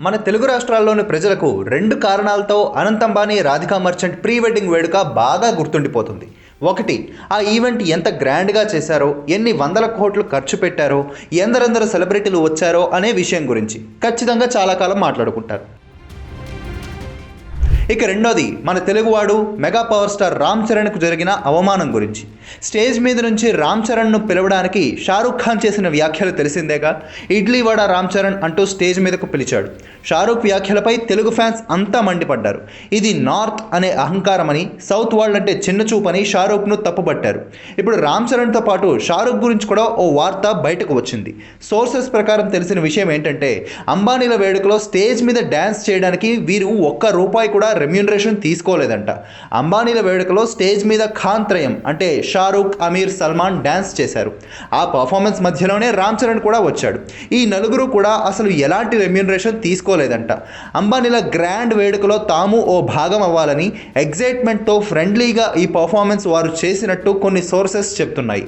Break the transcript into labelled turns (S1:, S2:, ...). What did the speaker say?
S1: మన తెలుగు రాష్ట్రాల్లోని ప్రజలకు రెండు కారణాలతో అనంతంబానీ రాధికా మర్చెంట్ ప్రీ వెడ్డింగ్ వేడుక బాగా గుర్తుండిపోతుంది. ఒకటి ఆ ఈవెంట్ ఎంత గ్రాండ్గా చేశారో ఎన్ని వందల కోట్లు ఖర్చు పెట్టారో ఎందరెందరు సెలబ్రిటీలు వచ్చారో అనే విషయం గురించి ఖచ్చితంగా చాలా కాలం మాట్లాడుకుంటారు. ఇక రెండోది మన తెలుగువాడు మెగా పవర్ స్టార్ రామ్ చరణ్కు జరిగిన అవమానం గురించి. స్టేజ్ మీద నుంచి రామ్ చరణ్ను పిలవడానికి షారూఖ్ ఖాన్ చేసిన వ్యాఖ్యలు తెలిసిందేగా? ఇడ్లీ వడ రామ్ చరణ్ అంటూ స్టేజ్ మీదకు పిలిచాడు. షారూఖ్ వ్యాఖ్యలపై తెలుగు ఫ్యాన్స్ అంతా మండిపడ్డారు. ఇది నార్త్ అనే అహంకారమని సౌత్ వరల్డ్ అంటే చిన్న చూపని షారూఖ్ను తప్పుపట్టారు ఇప్పుడు రామ్ చరణ్తో పాటు షారూఖ్ గురించి కూడా ఓ వార్త బయటకు వచ్చింది. సోర్సెస్ ప్రకారం తెలిసిన విషయం ఏంటంటే అంబానీల వేడుకలో స్టేజ్ మీద డ్యాన్స్ చేయడానికి వీరు ఒక్క రూపాయి కూడా రెమ్యూనరేషన్ తీసుకోలేదంట. అంబానీల వేడుకలో స్టేజ్ మీద ఖాన్ త్రయం అంటే షారూక్ అమీర్ సల్మాన్ డ్యాన్స్ చేశారు. ఆ పర్ఫార్మెన్స్ మధ్యలోనే రామ్ చరణ్ కూడా వచ్చాడు. ఈ నలుగురు కూడా అసలు ఎలాంటి రెమ్యూనరేషన్ తీసుకోలేదంట. అంబానీల గ్రాండ్ వేడుకలో తాము ఓ భాగం అవ్వాలని ఎగ్జైట్మెంట్తో ఫ్రెండ్లీగా ఈ పర్ఫార్మెన్స్ వారు చేసినట్టు కొన్ని సోర్సెస్ చెప్తున్నాయి.